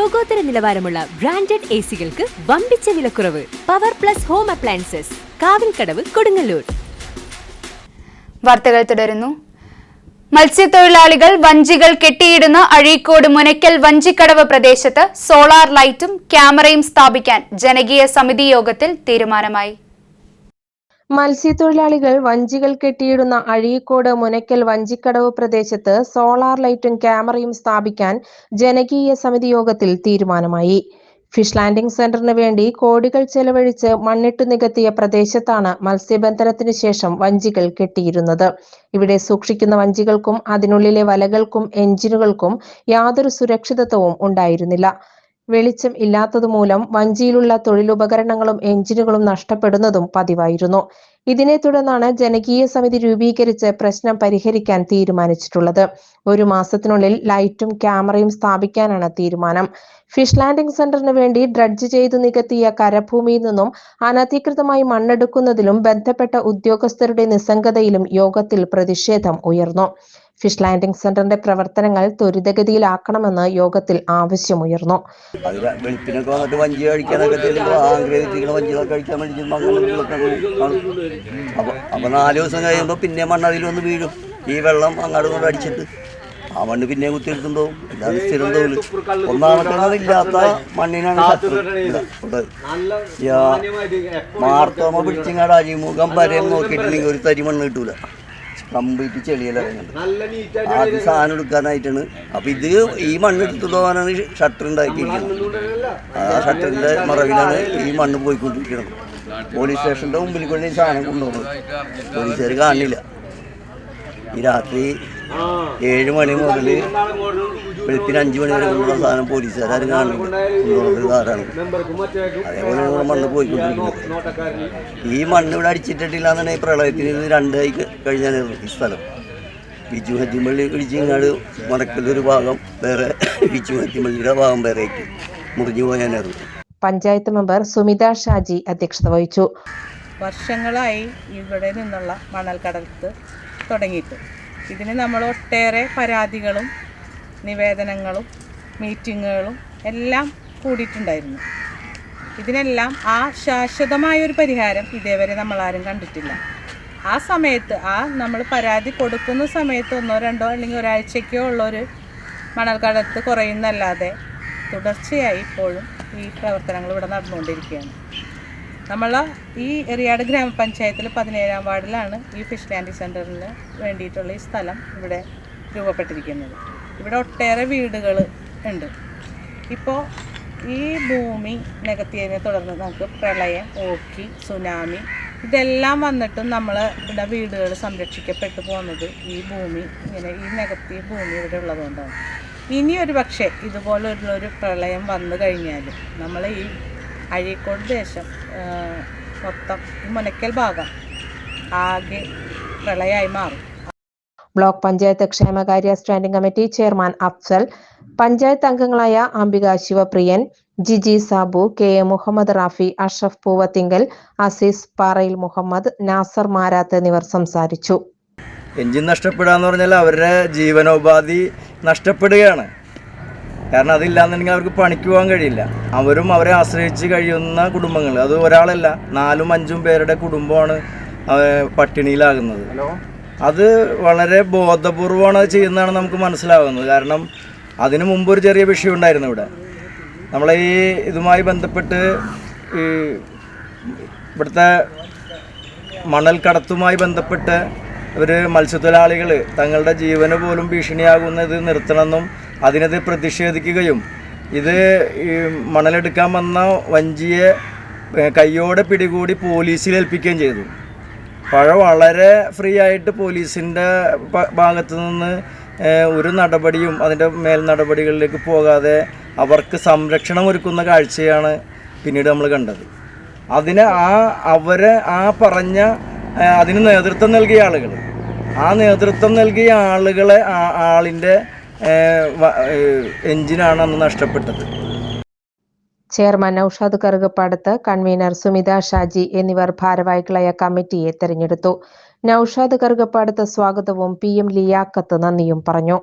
ലോകോത്തര നിലവാരമുള്ള branded A സികൾക്ക് വമ്പിച്ച വിലക്കുറവ്. Power plus home appliances Kavilkadavu Kodungallur. വാർത്തകൾ തുടരുന്നു. മത്സ്യത്തൊഴിലാളികൾ വഞ്ചികൾ കെട്ടിയിടുന്ന അഴീക്കോട് മുനയ്ക്കൽ വഞ്ചിക്കടവ് പ്രദേശത്ത് സോളാർ ലൈറ്റും ക്യാമറയും സ്ഥാപിക്കാൻ ജനകീയ സമിതി യോഗത്തിൽ തീരുമാനമായി. മത്സ്യത്തൊഴിലാളികൾ വഞ്ചികൾ കെട്ടിയിടുന്ന അഴീക്കോട് മുനയ്ക്കൽ വഞ്ചിക്കടവ് പ്രദേശത്ത് സോളാർ ലൈറ്റും ക്യാമറയും സ്ഥാപിക്കാൻ ജനകീയ സമിതി യോഗത്തിൽ തീരുമാനമായി. ഫിഷ് ലാൻഡിംഗ് സെന്ററിന് വേണ്ടി കോടികൾ ചെലവഴിച്ച് മണ്ണിട്ടു നികത്തിയ പ്രദേശത്താണ് മത്സ്യബന്ധനത്തിന് ശേഷം വഞ്ചികൾ കെട്ടിയിരുന്നത്. ഇവിടെ സൂക്ഷിക്കുന്ന വഞ്ചികൾക്കും അതിനുള്ളിലെ വലകൾക്കും എഞ്ചിനുകൾക്കും യാതൊരു സുരക്ഷിതത്വവും ഉണ്ടായിരുന്നില്ല. വെളിച്ചം ഇല്ലാത്തതുമൂലം വഞ്ചിയിലുള്ള തൊഴിലുപകരണങ്ങളും എഞ്ചിനുകളും നഷ്ടപ്പെടുന്നതും പതിവായിരുന്നു. ഇതിനെ തുടർന്നാണ് ജനകീയ സമിതി രൂപീകരിച്ച് പ്രശ്നം പരിഹരിക്കാൻ തീരുമാനിച്ചിട്ടുള്ളത്. ഒരു മാസത്തിനുള്ളിൽ ലൈറ്റും ക്യാമറയും സ്ഥാപിക്കാനാണ് തീരുമാനം. ഫിഷ് ലാൻഡിംഗ് സെന്ററിന് വേണ്ടി ഡ്രഡ്ജ് ചെയ്തു നികത്തിയ കരഭൂമിയിൽ നിന്നും അനധികൃതമായി മണ്ണെടുക്കുന്നതിലും ബന്ധപ്പെട്ട ഉദ്യോഗസ്ഥരുടെ നിസ്സംഗതയിലും യോഗത്തിൽ പ്രതിഷേധം ഉയർന്നു. ഫിഷ് ലാൻഡിംഗ് സെന്ററിന്റെ പ്രവർത്തനങ്ങൾ ത്വരിതഗതിയിലാക്കണമെന്ന് യോഗത്തിൽ ആവശ്യമുയർന്നു. നാല് ദിവസം കഴിയുമ്പോൾ പിന്നെ മണ്ണ് വന്ന് വീഴും. ഈ വെള്ളം അങ്ങോട്ട് കൊണ്ട് അടിച്ചിട്ട് ആ മണ്ണ് പിന്നെ ഒന്നാമത്തെ മണ്ണിനാണ് മാർത്തോമ പിടിച്ചിങ്ങാട് അരിമുഖം വരെ നോക്കിയിട്ടുണ്ടെങ്കിൽ ഒരു തരി മണ്ണ് കിട്ടൂല. കംപ്ലീറ്റ് ചെളിയിലിറങ്ങുന്നുണ്ട്. ആദ്യം സാധനം എടുക്കാനായിട്ടാണ്. അപ്പൊ ഇത് ഈ മണ്ണ് എടുത്തു പോകാനാണ് ഷട്ടർ ഉണ്ടാക്കിയിരിക്കുന്നത്. ആ ഷട്ടറിന്റെ മറവിലാണ് ഈ മണ്ണ് പോയിക്കൊണ്ടിരിക്കുന്നത്. പോലീസ് സ്റ്റേഷന്റെ മുമ്പിൽ കൂടെ ഈ സാധനം കൊണ്ടുപോകുന്നത് പോലീസുകാർ കാണില്ല. ഈ രാത്രി ഏഴ് മണി മുതൽ വെളുപ്പിന് അഞ്ച് മണി വരെ കൊണ്ടുള്ള സാധനം പോലീസുകാരും കാണുന്നുണ്ട്. കാറാണ് അതേപോലെ ഇവിടെ മണ്ണ് പോയിക്കൊണ്ടിരിക്കുന്നത് ഈ മണ്ണ് ഇവിടെ അടിച്ചിട്ടില്ല എന്നുണ്ടെങ്കിൽ പ്രളയത്തിന് രണ്ടായി കഴിഞ്ഞായിരുന്നു ഈ സ്ഥലം. ബിജു ഹത്തിമള്ളി ഇടിച്ചിങ്ങാട് മടക്കലൊരു ഭാഗം വേറെ ബിജു ഹത്തിമള്ളിയുടെ ഭാഗം വേറെ ആയിട്ട് മുറിഞ്ഞു പോയാനായിരുന്നു പഞ്ചായത്ത് മെമ്പർ സുമിത ഷാജി അധ്യക്ഷത വഹിച്ചു. വർഷങ്ങളായി ഇവിടെ നിന്നുള്ള മണൽക്കടത്ത് തുടങ്ങിയിട്ട്. ഇതിന് നമ്മൾ ഒട്ടേറെ പരാതികളും നിവേദനങ്ങളും മീറ്റിങ്ങുകളും എല്ലാം കൂടിയിട്ടുണ്ടായിരുന്നു. ഇതിനെല്ലാം ആ ശാശ്വതമായൊരു പരിഹാരം ഇതേവരെ ആരും കണ്ടിട്ടില്ല. ആ സമയത്ത് ആ നമ്മൾ പരാതി കൊടുക്കുന്ന സമയത്ത് ഒന്നോ രണ്ടോ അല്ലെങ്കിൽ ഒരാഴ്ചയ്ക്കോ ഉള്ളൊരു മണൽക്കടത്ത് കുറയുന്നല്ലാതെ തുടർച്ചയായി ഇപ്പോഴും ഈ പ്രവർത്തനങ്ങൾ ഇവിടെ നടന്നുകൊണ്ടിരിക്കുകയാണ്. നമ്മൾ ഈ എറിയാട് ഗ്രാമപഞ്ചായത്തിൽ പതിനേഴാം വാർഡിലാണ് ഈ ഫിഷ് ലാൻഡി സെന്ററിന് വേണ്ടിയിട്ടുള്ള ഈ സ്ഥലം ഇവിടെ രൂപപ്പെട്ടിരിക്കുന്നത്. ഇവിടെ ഒട്ടേറെ വീടുകൾ ഉണ്ട്. ഇപ്പോൾ ഈ ഭൂമി നികത്തിയതിനെ തുടർന്ന് നമുക്ക് പ്രളയം ഓക്കി സുനാമി ഇതെല്ലാം വന്നിട്ടും നമ്മൾ ഇവിടെ വീടുകൾ സംരക്ഷിക്കപ്പെട്ടു പോകുന്നത് ഈ ഭൂമി ഇങ്ങനെ ഈ നികത്തിയ ഭൂമി ഇവിടെ ഉള്ളതുകൊണ്ടാണ്. ഇനി ഒരു പക്ഷേ ഇതുപോലുള്ളൊരു പ്രളയം വന്നു കഴിഞ്ഞാൽ നമ്മൾ ഈ അഴീക്കോട് ദേശം ആ, മൊത്തം ഈ മുനക്കൽ ഭാഗം ആകെ പ്രളയമായി മാറും. ബ്ലോക്ക് പഞ്ചായത്ത് ക്ഷേമകാര്യ standing committee chairman Afsal panchayat അംഗങ്ങളായ അംബിക ശിവപ്രിയൻ ജിജി സാബു കെ എ മുഹമ്മദ് റാഫി അഷ്റഫ് പൂവത്തിങ്കൽ അസീസ് പാറയിൽ മുഹമ്മദ് നാസർ മാരാത്ത് എന്നിവർ സംസാരിച്ചു. എഞ്ചിൻ നഷ്ടപ്പെടുക എന്ന് പറഞ്ഞാൽ അവരുടെ ജീവനോപാധി നഷ്ടപ്പെടുകയാണ്. കാരണം അതില്ലാന്നുണ്ടെങ്കിൽ അവർക്ക് പണിക്ക് പോകാൻ കഴിയില്ല. അവരും അവരെ ആശ്രയിച്ച് കഴിയുന്ന കുടുംബങ്ങൾ. അത് ഒരാളല്ല നാലും അഞ്ചും പേരുടെ കുടുംബമാണ് പട്ടിണിയിലാകുന്നത്. അത് വളരെ ബോധപൂർവമാണ് ചെയ്യുന്നതാണ് നമുക്ക് മനസ്സിലാകുന്നത് കാരണം അതിനു മുമ്പ് ഒരു ചെറിയ വിഷയം ഉണ്ടായിരുന്നു ഇവിടെ. നമ്മളെ ഈ ഇതുമായി ബന്ധപ്പെട്ട് ഈ ഇവിടുത്തെ മണൽ കടത്തുമായി ബന്ധപ്പെട്ട് ഇവർ മത്സ്യത്തൊഴിലാളികൾ തങ്ങളുടെ ജീവന് പോലും ഭീഷണിയാകുന്നത് നിർത്തണമെന്നും അതിനെതിരെ പ്രതിഷേധിക്കുകയും ഇത് മണലെടുക്കാൻ വന്ന വഞ്ചിയെ കയ്യോടെ പിടികൂടി പോലീസിൽ ഏൽപ്പിക്കുകയും ചെയ്തു. പഴ വളരെ ഫ്രീ ആയിട്ട് പോലീസിന്റെ ഭാഗത്തു നിന്ന് ഒരു നടപടിയും അതിന്റെ മേൽ നടപടികളിലേക്ക് പോകാതെ അവർക്ക് സംരക്ഷണം ഒരുക്കുന്ന കാഴ്ചയാണ് പിന്നീട് നമ്മൾ കണ്ടത്. അതിന് ആ അവരെ ആ പറഞ്ഞ അതിന് നേതൃത്വം നൽകിയ ആളുകൾ ആ നേതൃത്വം നൽകിയ ആളുകളെ ആളിന്റെ എഞ്ചിനാണ് അന്ന് നഷ്ടപ്പെട്ടത്. ചെയർമാൻ ഔഷാദ് കറുകപ്പാടത്ത് കൺവീനർ സുമിത ഷാജി എന്നിവർ ഭാരവാഹികളായ കമ്മിറ്റിയെ തെരഞ്ഞെടുത്തു. നൌഷാദ് കറുകപ്പാടത്ത് സ്വാഗതവും പി എം ലിയാക്കത്ത് നന്ദിയും പറഞ്ഞു.